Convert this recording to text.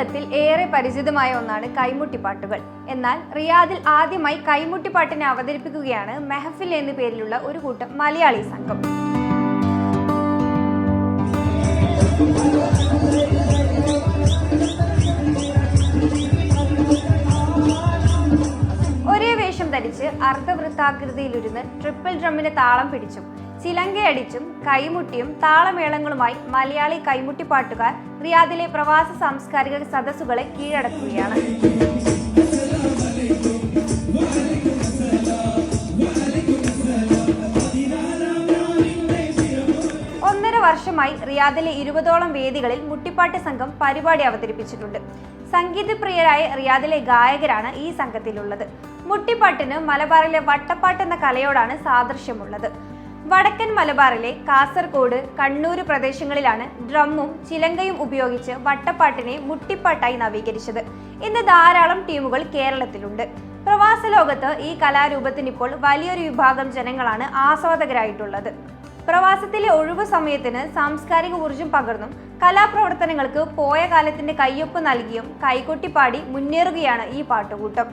കേരളത്തിൽ ഏറെ പരിചിതമായ ഒന്നാണ് കൈമുട്ടിപ്പാട്ടുകൾ. എന്നാൽ റിയാദിൽ ആദ്യമായി കൈമുട്ടിപ്പാട്ടിനെ അവതരിപ്പിക്കുകയാണ് മെഹഫിൽ എന്ന പേരിലുള്ള ഒരു കൂട്ടം മലയാളി സംഘം. ഒരേ വേഷം ധരിച്ച് അർദ്ധവൃത്താകൃതിയിലിരുന്ന് ട്രിപ്പിൾ ഡ്രമ്മിന് താളം പിടിച്ചും ചിലങ്കയടിച്ചും കൈമുട്ടിയും താളമേളങ്ങളുമായി മലയാളി കൈമുട്ടിപ്പാട്ടുകാർ റിയാദിലെ പ്രവാസ സാംസ്കാരിക സദസ്സുകളെ കീഴടക്കുകയാണ്. ഒന്നര വർഷമായി റിയാദിലെ ഇരുപതോളം വേദികളിൽ മുട്ടിപ്പാട്ട് സംഘം പരിപാടി അവതരിപ്പിച്ചിട്ടുണ്ട്. സംഗീതപ്രിയരായ റിയാദിലെ ഗായകരാണ് ഈ സംഘത്തിലുള്ളത്. മുട്ടിപ്പാട്ടിന് മലബാറിലെ വട്ടപ്പാട്ട് എന്ന കലയോടാണ് സാദൃശ്യമുള്ളത്. വടക്കൻ മലബാറിലെ കാസർഗോഡ് കണ്ണൂർ പ്രദേശങ്ങളിലാണ് ഡ്രമ്മും ചിലങ്കയും ഉപയോഗിച്ച് വട്ടപ്പാട്ടിനെ മുട്ടിപ്പാട്ടായി നവീകരിച്ചത്. ഇന്ന് ധാരാളം ടീമുകൾ കേരളത്തിലുണ്ട്. പ്രവാസ ലോകത്ത് ഈ കലാരൂപത്തിന് ഇപ്പോൾ വലിയൊരു വിഭാഗം ജനങ്ങളാണ് ആസ്വാദകരായിട്ടുള്ളത്. പ്രവാസത്തിലെ ഒഴിവു സമയത്തിന് സാംസ്കാരിക ഊർജം പകർന്നും കലാപ്രവർത്തനങ്ങൾക്ക് പോയ കാലത്തിന്റെ കയ്യൊപ്പ് നൽകിയും കൈകൊട്ടിപ്പാടി മുന്നേറുകയാണ് ഈ പാട്ടുകൂട്ടം.